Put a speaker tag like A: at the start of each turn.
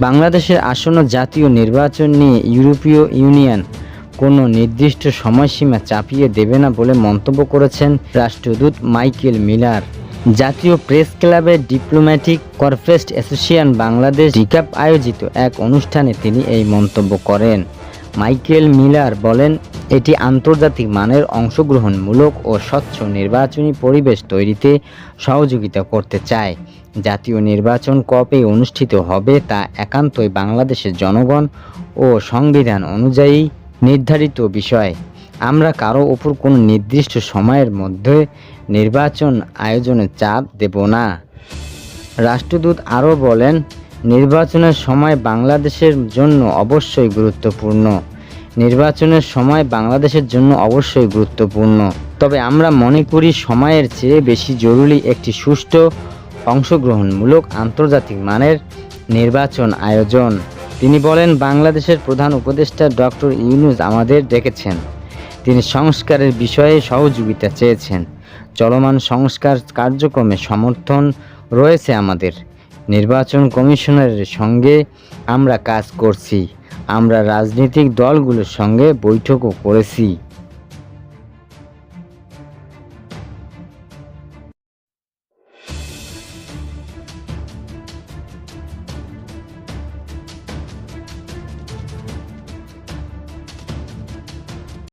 A: বাংলাদেশের আসন্ন জাতীয় নির্বাচন নিয়ে ইউরোপীয় ইউনিয়ন কোনো নির্দিষ্ট সময়সীমা চাপিয়ে দেবে না বলে মন্তব্য করেছেন রাষ্ট্রদূত মাইকেল মিলার। জাতীয় প্রেস ক্লাবের ডিপ্লোম্যাটিক করফেস্ট অ্যাসোসিয়েশন বাংলাদেশ ডিকাপ আয়োজিত এক অনুষ্ঠানে তিনি এই মন্তব্য করেন। মাইকেল মিলার বলেন, এটি আন্তর্জাতিক মানের অংশগ্রহণমূলক ও স্বচ্ছ নির্বাচনী পরিবেশ তৈরিতে সহযোগিতা করতে চায়। জাতীয় নির্বাচন কবে অনুষ্ঠিত হবে তা একান্তই বাংলাদেশের জনগণ ও সংবিধান অনুযায়ী নির্ধারিত বিষয়। আমরা কারও ওপর কোনো নির্দিষ্ট সময়ের মধ্যে নির্বাচন আয়োজনের চাপ দেব না। রাষ্ট্রদূত আরও বলেন নির্বাচনের সময় বাংলাদেশের জন্য অবশ্যই গুরুত্বপূর্ণ। নির্বাচনের সময় বাংলাদেশের জন্য অবশ্যই গুরুত্বপূর্ণ। তবে আমরা মনে করি সময়ের চেয়ে বেশি জরুরি একটি সুষ্ঠু, অংশগ্রহণমূলক, আন্তর্জাতিক মানের নির্বাচন আয়োজন। তিনি বলেন, বাংলাদেশের প্রধান উপদেষ্টা ডক্টর ইউনুস আমাদের ডেকেছেন। তিনি সংস্কারের বিষয়ে সহযোগিতা চেয়েছেন। চলমান সংস্কার কার্যক্রমে সমর্থন রয়েছে আমাদের। নির্বাচন কমিশনারের সঙ্গে আমরা কাজ করছি। আমরা রাজনৈতিক দলগুলোর সঙ্গে বৈঠকও করেছি।